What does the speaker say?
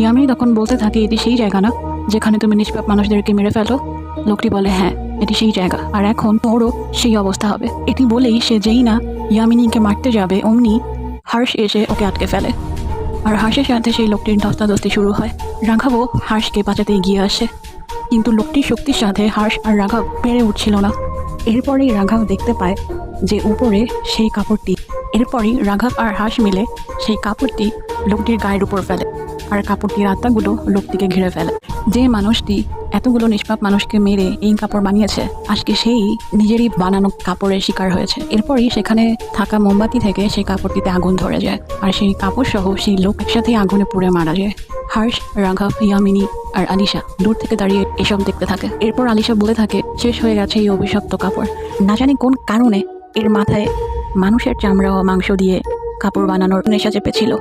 ইয়ামিনী তখন বলতে থাকে, এটি সেই জায়গা না যেখানে তুমি নিষ্পাপ মানুষদেরকে মেরে ফেলো? লোকটি বলে হ্যাঁ এটি সেই জায়গা। আর এখন ওরও সেই অবস্থা হবে। এটি বলেই সে যেই না ইয়ামিনীকে মারতে যাবে, অমনি হার্ষ এসে ওকে আটকে ফেলে। আর হার্ষের সাথে সেই লোকটির ধস্তাধস্তি শুরু হয়। রাঘবও হাঁসকে বাঁচাতে এগিয়ে আসে। কিন্তু লোকটির শক্তির সাথে হাঁস আর রাঘব পেরে উঠছিল না। এরপরেই রাঘব দেখতে পায় যে উপরে সেই কাপড়টি এরপরই রাঘব আর হাঁস মিলে সেই কাপড়টি লোকটির গায়ের উপর ফেলে আর কাপড়টির আত্মাগুলো লোকটিকে ঘিরে ফেলে। যে মানুষটি এতগুলো নিষ্পাপ মানুষকে মেরে এই কাপড় বানিয়েছে, আজকে সেই নিজেরই বানানো কাপড়ের শিকার হয়েছে। এরপরই সেখানে থাকা মোমবাতি থেকে সেই কাপড়টিতে আগুন ধরে যায় আর সেই কাপড় সহ সেই লোক একসাথেই আগুনে পুড়ে মারা যায়। হার্ষ রাঘব, ইয়ামিনী আর আলিশা দূর থেকে দাঁড়িয়ে এসব দেখতে থাকে। এরপর আলিশা বলে থাকে, শেষ হয়ে গেছে এই অভিশপ্ত কাপড়। না জানি কোন কারণে এর মাথায় মানুষের চামড়া ও মাংস দিয়ে কাপড় বানানোর নেশা চেপেছিল।